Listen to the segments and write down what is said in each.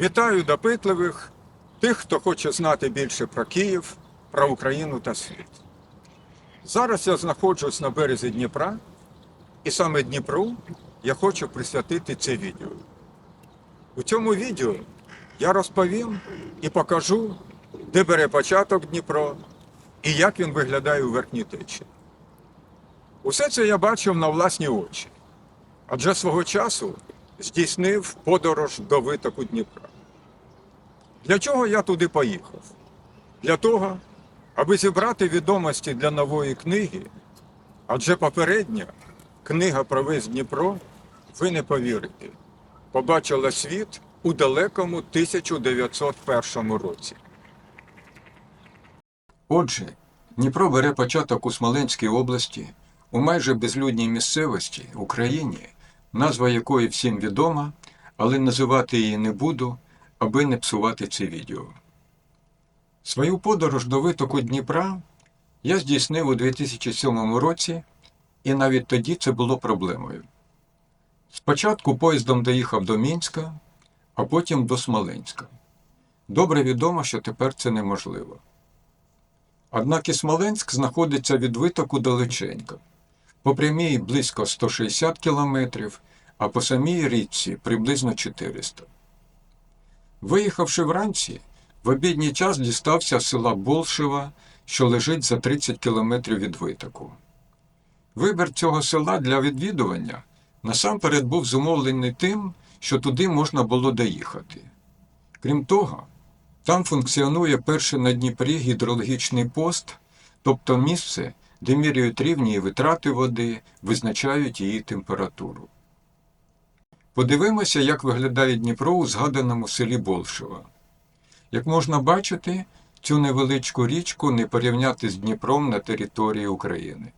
Вітаю допитливих, тих, хто хоче знати більше про Київ, про Україну та світ. Зараз я знаходжусь на березі Дніпра, і саме Дніпру я хочу присвятити це відео. У цьому відео я розповім і покажу, де бере початок Дніпро і як він виглядає у верхній течі. Усе це я бачив на власні очі, адже свого часу здійснив подорож до витоку Дніпра. Для чого я туди поїхав? Для того, аби зібрати відомості для нової книги, адже попередня книга про весь Дніпро, ви не повірите, побачила світ у далекому 1901 році. Отже, Дніпро бере початок у Смоленській області, у майже безлюдній місцевості Україні, назва якої всім відома, але називати її не буду, аби не псувати це відео. Свою подорож до витоку Дніпра я здійснив у 2007 році, і навіть тоді це було проблемою. Спочатку поїздом доїхав до Мінська, а потім до Смоленська. Добре відомо, що тепер це неможливо. Однак і Смоленськ знаходиться від витоку далеченько. По прямій близько 160 кілометрів, а по самій річці приблизно 400. Виїхавши вранці, в обідній час дістався села Болшева, що лежить за 30 кілометрів від витоку. Вибір цього села для відвідування насамперед був зумовлений тим, що туди можна було доїхати. Крім того, там функціонує перший на Дніпрі гідрологічний пост, тобто місце, де міряють рівні і витрати води, визначають її температуру. Подивимося, як виглядає Дніпро у згаданому селі Болшева. Як можна бачити, цю невеличку річку не порівняти з Дніпром на території України.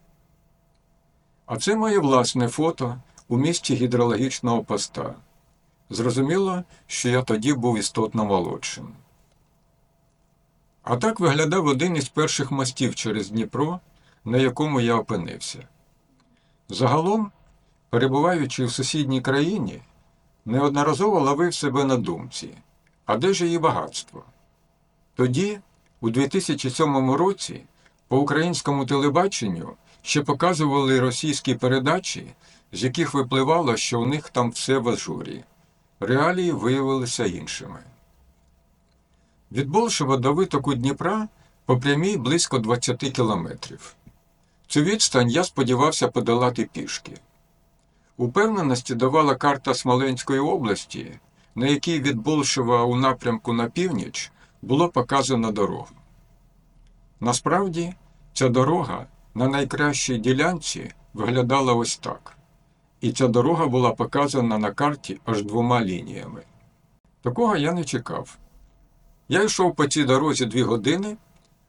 А це моє власне фото у місті гідрологічного поста. Зрозуміло, що я тоді був істотно молодшим. А так виглядав один із перших мостів через Дніпро, на якому я опинився. Загалом, перебуваючи в сусідній країні, неодноразово ловив себе на думці, а де ж її багатство? Тоді, у 2007 році, по українському телебаченню ще показували російські передачі, з яких випливало, що у них там все в ажурі. Реалії виявилися іншими. Від Болшева до витоку Дніпра по прямій близько 20 кілометрів. Цю відстань я сподівався подолати пішки. Упевненості давала карта Смоленської області, на якій від Болшева у напрямку на північ було показано дорогу. Насправді, ця дорога на найкращій ділянці виглядала ось так. І ця дорога була показана на карті аж двома лініями. Такого я не чекав. Я йшов по цій дорозі дві години,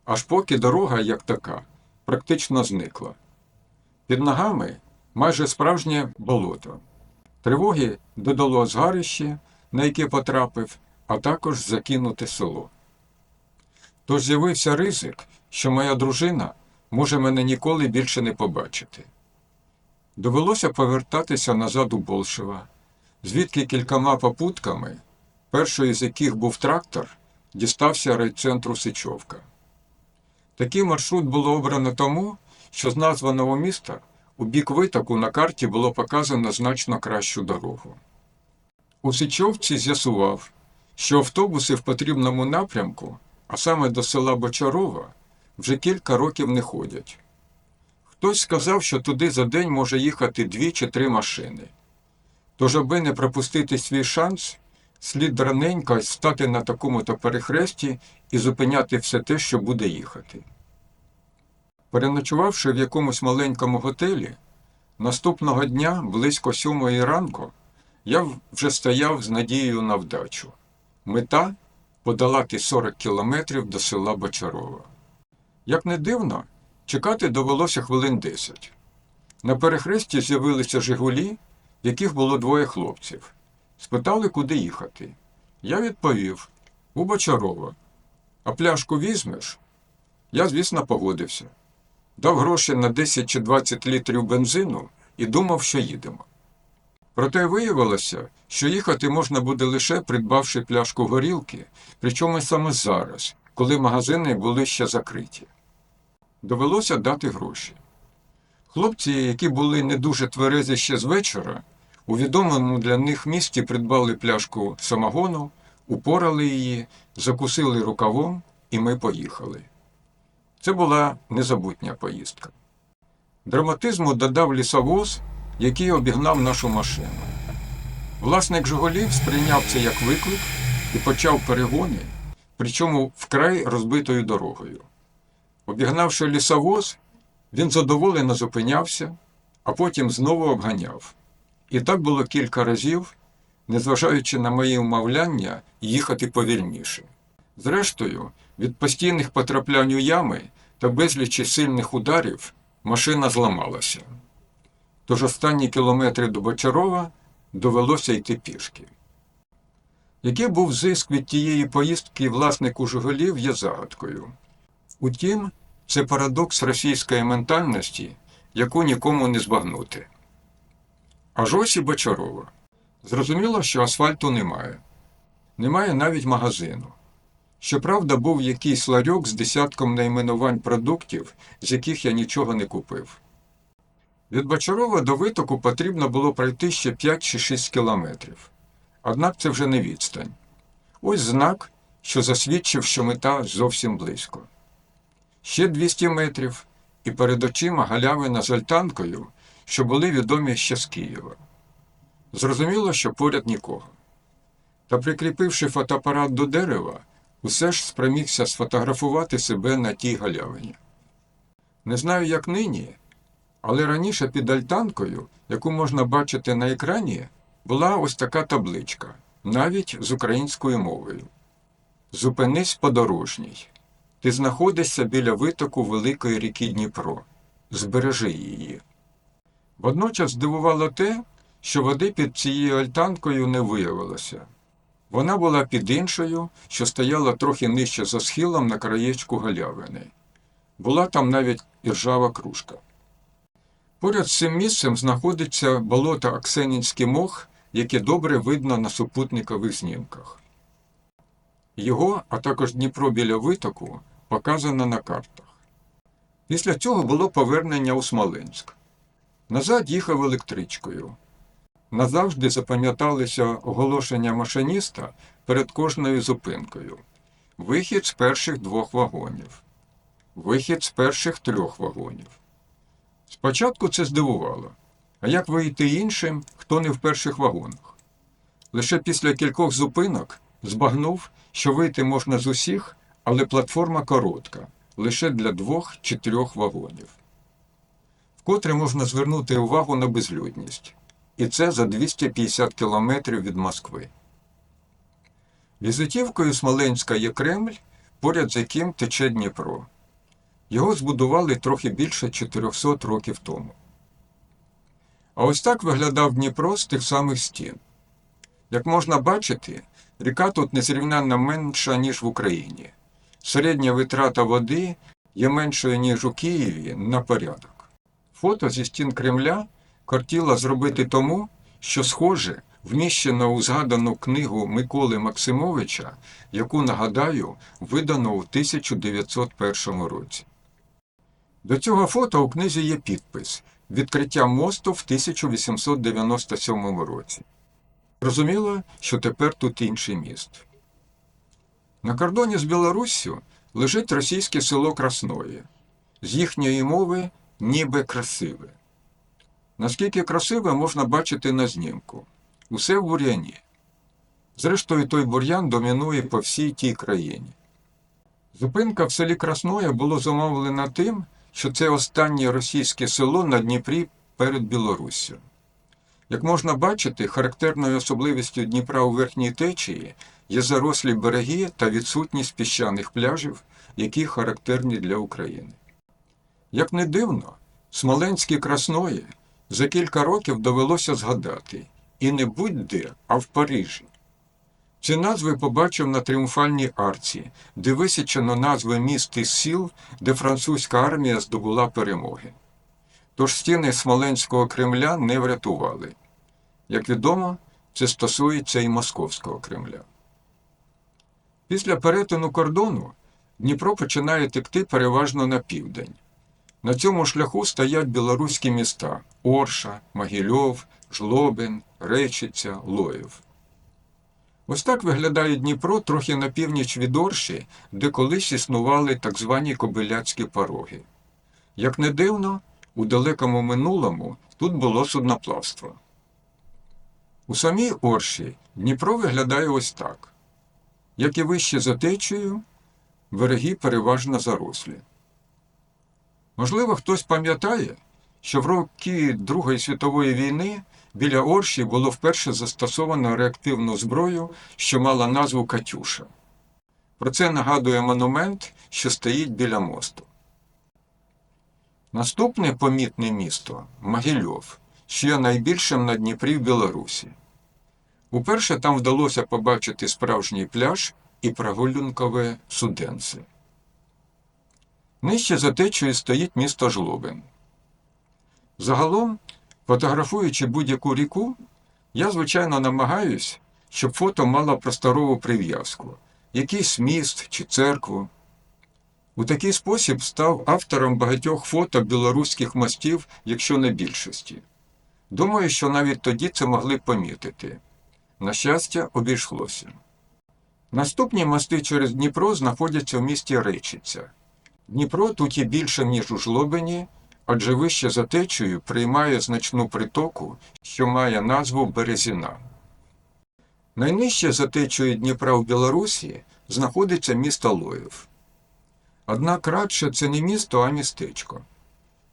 аж поки дорога, як така, практично зникла. Під ногами майже справжнє болото. Тривоги додало згарище, на яке потрапив, а також закинуте село. Тож з'явився ризик, що моя дружина може мене ніколи більше не побачити. Довелося повертатися назад у Болшева, звідки кількома попутками, першою з яких був трактор, дістався райцентру Сичовка. Такий маршрут було обрано тому, що з названого міста у бік витоку на карті було показано значно кращу дорогу. У Сичовці з'ясував, що автобуси в потрібному напрямку, а саме до села Бочарова, вже кілька років не ходять. Хтось сказав, що туди за день може їхати дві чи три машини. Тож, аби не пропустити свій шанс, слід раненько стати на такому-то перехресті і зупиняти все те, що буде їхати. Переночувавши в якомусь маленькому готелі, наступного дня, близько сьомої ранку, я вже стояв з надією на вдачу. Мета подолати 40 кілометрів до села Бочарова. Як не дивно, чекати довелося хвилин 10. На перехресті з'явилися Жигулі, в яких було двоє хлопців. Спитали, куди їхати. Я відповів у Бочарова. А пляшку візьмеш? Я, звісно, погодився. Дав гроші на 10 чи 20 літрів бензину і думав, що їдемо. Проте виявилося, що їхати можна буде лише придбавши пляшку горілки, причому саме зараз, коли магазини були ще закриті. Довелося дати гроші. Хлопці, які були не дуже тверезі ще з вечора, у відомому для них місті придбали пляшку самогону, упорали її, закусили рукавом, і ми поїхали. Це була незабутня поїздка. Драматизму додав лісовоз, який обігнав нашу машину. Власник Жигулів сприйняв це як виклик і почав перегони, причому вкрай розбитою дорогою. Обігнавши лісовоз, він задоволено зупинявся, а потім знову обганяв. І так було кілька разів, незважаючи на мої умовляння їхати повільніше. Зрештою, від постійних потраплянь у ями та безлічі сильних ударів машина зламалася. Тож останні кілометри до Бочарова довелося йти пішки. Який був зиск від тієї поїздки власнику Жигулів є загадкою. Утім, це парадокс російської ментальності, яку нікому не збагнути. Аж ось і Бочарова. Зрозуміло, що асфальту немає. Немає навіть магазину. Щоправда, був якийсь ларьок з десятком найменувань продуктів, з яких я нічого не купив. Від Бочарова до витоку потрібно було пройти ще 5 чи 6 кілометрів. Однак це вже не відстань. Ось знак, що засвідчив, що мета зовсім близько. Ще 200 метрів, і перед очима галявина з альтанкою, що були відомі ще з Києва. Зрозуміло, що поряд нікого. Та прикріпивши фотоапарат до дерева, усе ж спромігся сфотографувати себе на тій галявині. Не знаю, як нині, але раніше під альтанкою, яку можна бачити на екрані, була ось така табличка, навіть з українською мовою. Зупинись подорожній. Ти знаходишся біля витоку великої ріки Дніпро. Збережи її. Водночас здивувало те, що води під цією альтанкою не виявилося. Вона була під іншою, що стояла трохи нижче за схилом на краєчку галявини. Була там навіть і ржава кружка. Поряд з цим місцем знаходиться болото Аксенінський мох, яке добре видно на супутникових знімках. Його, а також Дніпро біля витоку, показано на картах. Після цього було повернення у Смоленськ. Назад їхав електричкою. Назавжди запам'яталися оголошення машиніста перед кожною зупинкою. Вихід з перших двох вагонів. Вихід з перших трьох вагонів. Спочатку це здивувало. А як вийти іншим, хто не в перших вагонах? Лише після кількох зупинок збагнув, що вийти можна з усіх, але платформа коротка, лише для двох чи трьох вагонів. Вкотре можна звернути увагу на безлюдність. І це за 250 кілометрів від Москви. Візитівкою Смоленська є Кремль, поряд з яким тече Дніпро. Його збудували трохи більше 400 років тому. А ось так виглядав Дніпро з тих самих стін. Як можна бачити, ріка тут незрівнянно менша, ніж в Україні. Середня витрата води є меншою, ніж у Києві, на порядок. Фото зі стін Кремля кортіла зробити тому, що схоже вміщено у згадану книгу Миколи Максимовича, яку, нагадаю, видано у 1901 році. До цього фото у книзі є підпис Відкриття мосту в 1897 році. Зрозуміло, що тепер тут інший міст. На кордоні з Білоруссю лежить російське село Красної. З їхньої мови ніби красиве. Наскільки красиве можна бачити на знімку. Усе в бур'яні. Зрештою, той бур'ян домінує по всій тій країні. Зупинка в селі Красноє було замовлена тим, що це останнє російське село на Дніпрі перед Білоруссю. Як можна бачити, характерною особливістю Дніпра у верхній течії є зарослі береги та відсутність піщаних пляжів, які характерні для України. Як не дивно, Смоленські Красної за кілька років довелося згадати і не будь-де, а в Парижі. Ці назви побачив на тріумфальній арці, де висічено назви міст і сіл, де французька армія здобула перемоги. Тож стіни Смоленського Кремля не врятували. Як відомо, це стосується і Московського Кремля. Після перетину кордону Дніпро починає текти переважно на південь. На цьому шляху стоять білоруські міста Орша, Могильов, Жлобин, Речиця, Лоїв. Ось так виглядає Дніпро трохи на північ від Орші, де колись існували так звані Кобиляцькі пороги. Як не дивно, у далекому минулому тут було судноплавство. У самій Орші Дніпро виглядає ось так. Як і вище за течією, береги переважно зарослі. Можливо, хтось пам'ятає, що в роки Другої світової війни біля Орші було вперше застосовано реактивну зброю, що мала назву Катюша. Про це нагадує монумент, що стоїть біля мосту. Наступне помітне місто Могильов, що є найбільшим на Дніпрі в Білорусі. Уперше там вдалося побачити справжній пляж і прогулянкове суденце. Нижче за течією стоїть місто Жлобин. Загалом, фотографуючи будь-яку ріку, я, звичайно, намагаюсь, щоб фото мало просторову прив'язку, якийсь міст чи церкву. У такий спосіб став автором багатьох фото білоруських мостів, якщо не більшості. Думаю, що навіть тоді це могли помітити. На щастя, обійшлося. Наступні мости через Дніпро знаходяться в місті Речиця. Дніпро тут є більше, ніж у Жлобині, адже вище за течею приймає значну притоку, що має назву Березіна. Найнижче за течею Дніпра в Білорусі знаходиться місто Лоїв. Однак радше це не місто, а містечко.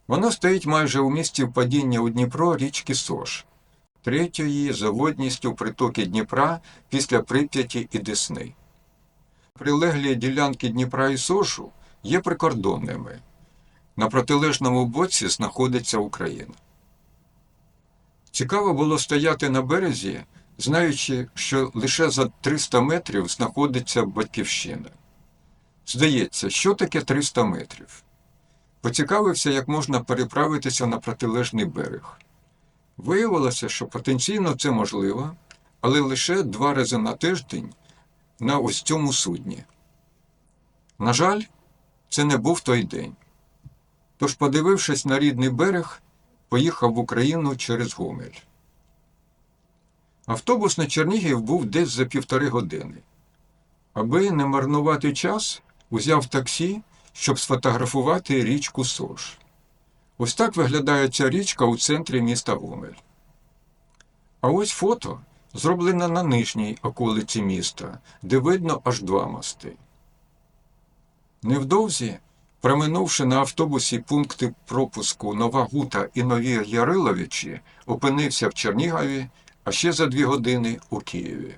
Воно стоїть майже у місті впадіння у Дніпро річки Сош, третьої за водністю притоки Дніпра після Прип'яті і Десни. Прилеглі ділянки Дніпра і Сошу є прикордонними. На протилежному боці знаходиться Україна. Цікаво було стояти на березі, знаючи, що лише за 300 метрів знаходиться Батьківщина. Здається, що таке 300 метрів? Поцікавився, як можна переправитися на протилежний берег. Виявилося, що потенційно це можливо, але лише два рази на тиждень на ось цьому судні. На жаль, це не був той день. Тож, подивившись на рідний берег, поїхав в Україну через Гомель. Автобус на Чернігів був десь за півтори години. Аби не марнувати час, узяв таксі, щоб сфотографувати річку Сош. Ось так виглядає ця річка у центрі міста Гомель. А ось фото зроблене на нижній околиці міста, де видно аж два мости. Невдовзі, проминувши на автобусі пункти пропуску Нова Гута і Нові Яриловичі, опинився в Чернігові, а ще за дві години у Києві.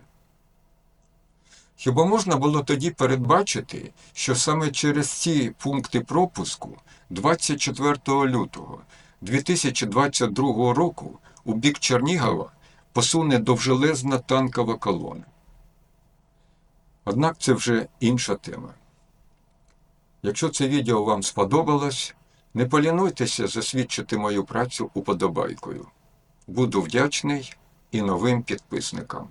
Хіба можна було тоді передбачити, що саме через ці пункти пропуску 24 лютого 2022 року у бік Чернігова посуне довжелезна танкова колона? Однак це вже інша тема. Якщо це відео вам сподобалось, не полінуйтеся засвідчити мою працю уподобайкою. Буду вдячний і новим підписникам.